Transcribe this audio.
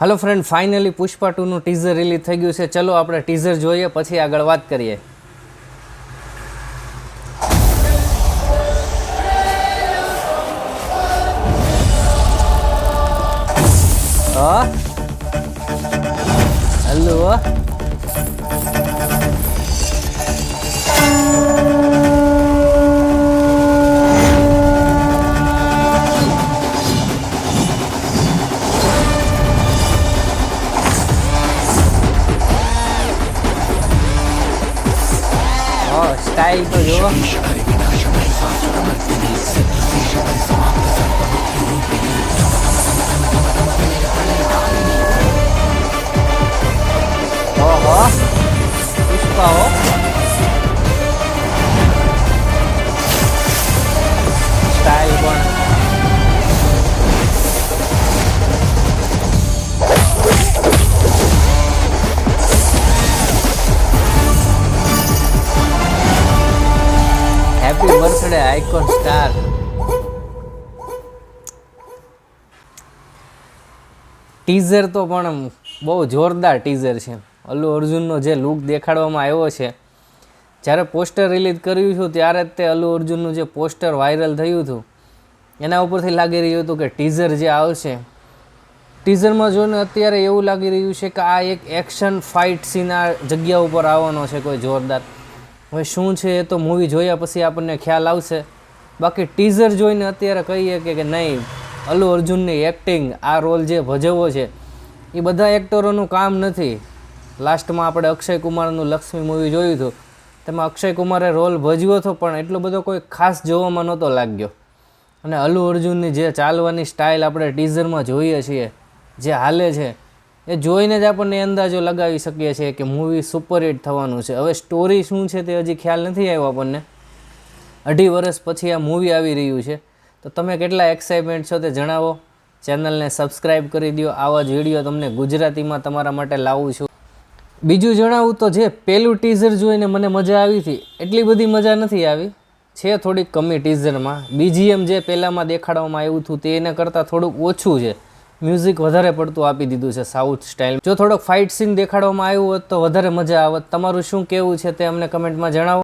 Hello friend finally Pushpa ટુનું teaser release થઈ ગયું છે. ચલો આપણે ટીઝર જોઈએ, પછી આગળ વાત કરીએ. હલો હા સ્ટાઇલ તો જુઓ ઓહો પુષ્પા હો style birthday icon star teaser તો પણ બહુ જોરદાર ટીઝર છે. અલ્લુ અર્જુનનો જે લુક દેખાડવામાં આવ્યો છે, જ્યારે પોસ્ટર રિલીઝ કર્યું હતું, ત્યારે જ તે અલ્લુ અર્જુનનું જે પોસ્ટર વાયરલ થયું હતું, એના ઉપરથી લાગી રહ્યું હતું કે ટીઝર જે આવશે. ટીઝરમાં જોઈને અત્યારે એવું લાગી રહ્યું છે કે આ એક એક્શન ફાઇટ સીના જગ્યા ઉપર આવવાનો છે કોઈ જોરદાર. હવે શું છે એ તો મૂવી જોયા પછી આપણને ખ્યાલ આવશે. બાકી ટીઝર જોઈને અત્યારે કહીએ કે નહીં, અલ્લુ અર્જુનની એક્ટિંગ આ રોલ જે ભજવવો છે, એ બધા એક્ટરોનું કામ નથી. લાસ્ટમાં આપણે અક્ષય કુમારનું લક્ષ્મી મૂવી જોયું હતું. તેમાં અક્ષય કુમારે રોલ ભજવ્યો હતો, પણ એટલો બધો કોઈ ખાસ જોવામાં નહોતો લાગ્યો. અને અલ્લુ અર્જુનની જે ચાલવાની સ્ટાઇલ આપણે ટીઝરમાં જોઈએ છીએ, જે હાલે છે એ જોઈને જ આપણને અંદાજો લગાવી શકીએ છીએ કે મૂવી સુપરહિટ થવાનું છે. હવે સ્ટોરી શું છે તે હજી ખ્યાલ નથી આવ્યો આપણને. અઢી વર્ષ પછી આ મૂવી આવી રહ્યું છે. તો તમે કેટલા એક્સાઇટમેન્ટ છો તે જણાવો. ચેનલને સબસ્ક્રાઈબ કરી દો આવા જ વીડિયો તમને ગુજરાતીમાં તમારા માટે લાવું છું. બીજું જણાવું તો જે પેલું ટીઝર જોઈને મને મજા આવી હતી, એટલી બધી મજા નથી આવી. છે થોડીક કમી ટીઝરમાં બીજીએમ જે પહેલાંમાં દેખાડવામાં આવ્યું હતું તે એના કરતાં થોડુંક ઓછું છે. મ્યુઝિક વધારે પડતું આપી દીધું છે સાઉથ સ્ટાઇલ. જો થોડોક ફાઇટ સીન દેખાડવામાં આવ્યું હોત તો વધારે મજા આવત. તમારું શું કહેવું છે તે અમને કમેન્ટમાં જણાવો.